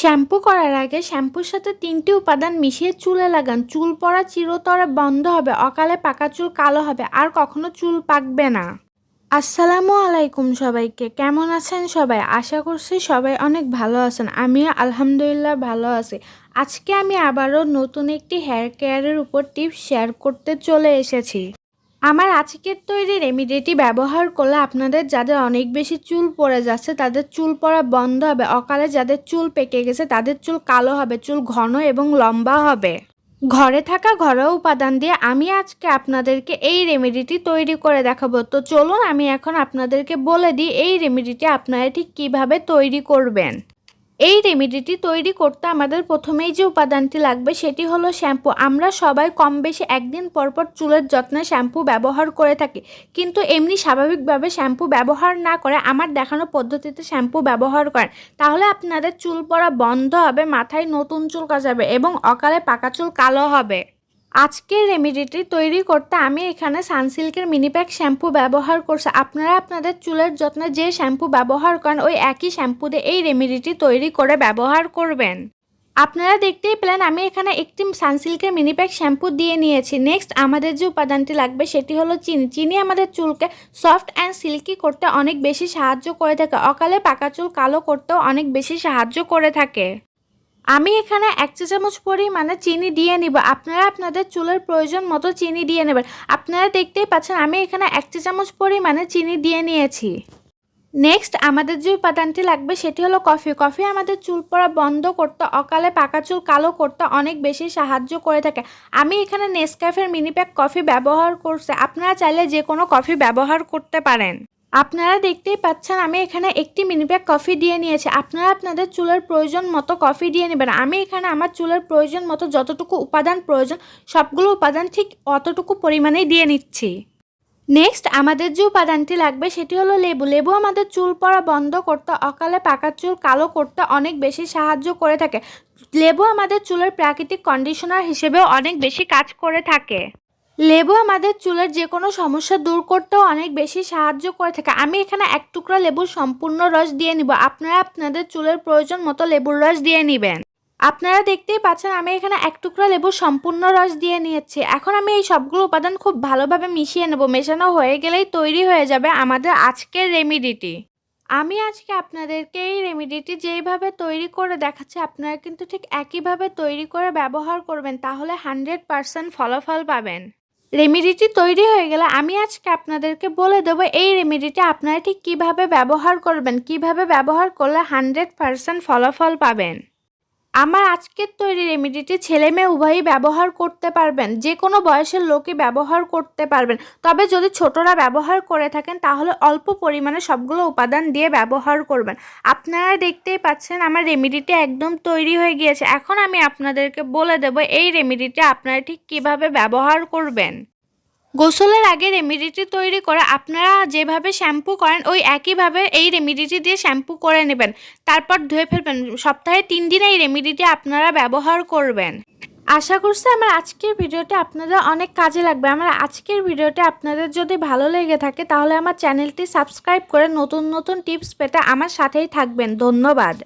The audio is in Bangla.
শ্যাম্পু করার আগে শ্যাম্পুর সাথে তিনটি উপাদান মিশিয়ে চুলে লাগান। চুল পড়া চিরতরে বন্ধ হবে, অকালে পাকা চুল কালো হবে, আর কখনো চুল পাকবে না। আসসালামু আলাইকুম সবাইকে, কেমন আছেন সবাই? আশা করছি সবাই অনেক ভালো আছেন, আমিও আলহামদুলিল্লাহ ভালো আছি। আজকে আমি আবারও নতুন একটি হেয়ার কেয়ারের উপর টিপস শেয়ার করতে চলে এসেছি। আমার আজকের তৈরি রেমিডিটি ব্যবহার করলে আপনাদের যাদের অনেক বেশি চুল পড়ে যাচ্ছে, তাদের চুল পড়া বন্ধ হবে। অকালে যাদের চুল পেকে গেছে, তাদের চুল কালো হবে, চুল ঘন এবং লম্বা হবে। ঘরে থাকা ঘরোয়া উপাদান দিয়ে আমি আজকে আপনাদেরকে এই রেমেডিটি তৈরি করে দেখাবো। তো চলুন, আমি এখন আপনাদেরকে বলে দিই, এই রেমেডিটি আপনারা ঠিক কীভাবে তৈরি করবেন। এই রেমেডিটি তৈরি করতে আমাদের প্রথমেই যে উপাদানটি লাগবে সেটি হলো শ্যাম্পু আমরা সবাই কম বেশি একদিন পরপর পর চুলের যত্নে শ্যাম্পু ব্যবহার করে থাকি। কিন্তু এমনি স্বাভাবিকভাবে শ্যাম্পু ব্যবহার না করে আমার দেখানো পদ্ধতিতে শ্যাম্পু ব্যবহার করেন। তাহলে আপনাদের চুল পড়া বন্ধ হবে, মাথায় নতুন চুল গজাবে এবং অকালে পাকা চুল কালো হবে। আজকের রেমেডিটি তৈরি করতে আমি এখানে সানসিল্কের মিনিপ্যাক শ্যাম্পু ব্যবহার করছি। আপনারা আপনাদের চুলের যত্নে যে শ্যাম্পু ব্যবহার করেন, ওই একই শ্যাম্পু দিয়ে এই রেমেডিটি তৈরি করে ব্যবহার করবেন। আপনারা দেখতেই পেলেন, আমি এখানে একটি সানসিল্কের মিনিপ্যাক শ্যাম্পু দিয়ে নিয়েছি। নেক্সট আমাদের যে উপাদানটি লাগবে, সেটি হলো চিনি। চিনি আমাদের চুলকে সফট অ্যান্ড সিল্কি করতে অনেক বেশি সাহায্য করে থাকে। অকালে পাকা চুল কালো করতেও অনেক বেশি সাহায্য করে থাকে। আমি এখানে এক চা চামচ পরিমাণে চিনি দিয়ে নিব। আপনারা আপনাদের চুলের প্রয়োজন মতো চিনি দিয়ে নেবেন। আপনারা দেখতেই পাচ্ছেন আমি এখানে এক চা চামচ পরিমাণে চিনি দিয়ে নিয়েছি। নেক্সট আমাদের যে উপাদানটি লাগবে সেটি হলো কফি। কফি আমাদের চুল পড়া বন্ধ করতে, অকালে পাকা চুল কালো করতে অনেক বেশি সাহায্য করে থাকে। আমি এখানে নেসক্যাফের মিনিপ্যাক কফি ব্যবহার করছে। আপনারা চাইলে যে কোনো কফি ব্যবহার করতে পারেন। আপনারা দেখতেই পাচ্ছেন আমি এখানে একটি মিনি ব্যাগ কফি দিয়ে নিয়েছি। আপনারা আপনাদের চুলের প্রয়োজন মতো কফি দিয়ে নেবেন। আমি এখানে আমার চুলের প্রয়োজন মতো যতটুকু উপাদান প্রয়োজন, সবগুলো উপাদান ঠিক অতটুকু পরিমাণেই দিয়ে নিচ্ছি। নেক্সট আমাদের যে উপাদানটি লাগবে সেটি হলো লেবু। লেবু আমাদের চুল পড়া বন্ধ করতে, অকালে পাকা চুল কালো করতে অনেক বেশি সাহায্য করে থাকে। লেবু আমাদের চুলের প্রাকৃতিক কন্ডিশনার হিসেবেও অনেক বেশি কাজ করে থাকে। লেবু আমাদের চুলের যে কোনো সমস্যা দূর করতেও অনেক বেশি সাহায্য করে থাকে। আমি এখানে এক টুকরা লেবুর সম্পূর্ণ রস দিয়ে নিব। আপনারা আপনাদের চুলের প্রয়োজন মতো লেবুর রস দিয়ে নেবেন। আপনারা দেখতেই পাচ্ছেন আমি এখানে এক টুকরা লেবুর সম্পূর্ণ রস দিয়ে নিয়েছি। এখন আমি এই সবগুলো উপাদান খুব ভালোভাবে মিশিয়ে নেব। মেশানো হয়ে গেলেই তৈরি হয়ে যাবে আমাদের আজকের রেমিডিটি। আমি আজকে আপনাদেরকে এই রেমিডিটি যেইভাবে তৈরি করে দেখাচ্ছি, আপনারা কিন্তু ঠিক একইভাবে তৈরি করে ব্যবহার করবেন। তাহলে হান্ড্রেড পারসেন্ট ফলাফল পাবেন। রেমিডিটি তৈরি হয়ে গেলে আমি আজকে আপনাদেরকে বলে দেবো এই রেমিডিটি আপনারা ঠিক কীভাবে ব্যবহার করবেন, কীভাবে ব্যবহার করলে হান্ড্রেড পারসেন্ট ফলাফল পাবেন। আমার আজকের তৈরি রেমিডিটি ছেলে মেয়ে উভয়ই ব্যবহার করতে পারবেন। যে কোনো বয়সের লোকই ব্যবহার করতে পারবেন। তবে যদি ছোটরা ব্যবহার করে থাকেন, তাহলে অল্প পরিমাণে সবগুলো উপাদান দিয়ে ব্যবহার করবেন। আপনারা দেখতেই পাচ্ছেন আমার রেমিডিটি একদম তৈরি হয়ে গিয়েছে। এখন আমি আপনাদেরকে বলে দেব, এই রেমিডিটি আপনারা ঠিক কীভাবে ব্যবহার করবেন। গোসলের আগে রেমিডিটি তৈরি করে আপনারা যেভাবে শ্যাম্পু করেন, ওই একইভাবে এই রেমিডিটি দিয়ে শ্যাম্পু করে নেবেন। তারপর ধুয়ে ফেলবেন। সপ্তাহে তিন দিন এই রেমিডিটি আপনারা ব্যবহার করবেন। আশা করছি আমার আজকের ভিডিওটা আপনাদের অনেক কাজে লাগবে। আমার আজকের ভিডিওটা আপনাদের যদি ভালো লেগে থাকে, তাহলে আমার চ্যানেলটি সাবস্ক্রাইব করে নতুন নতুন টিপস পেতে আমার সাথেই থাকবেন। ধন্যবাদ।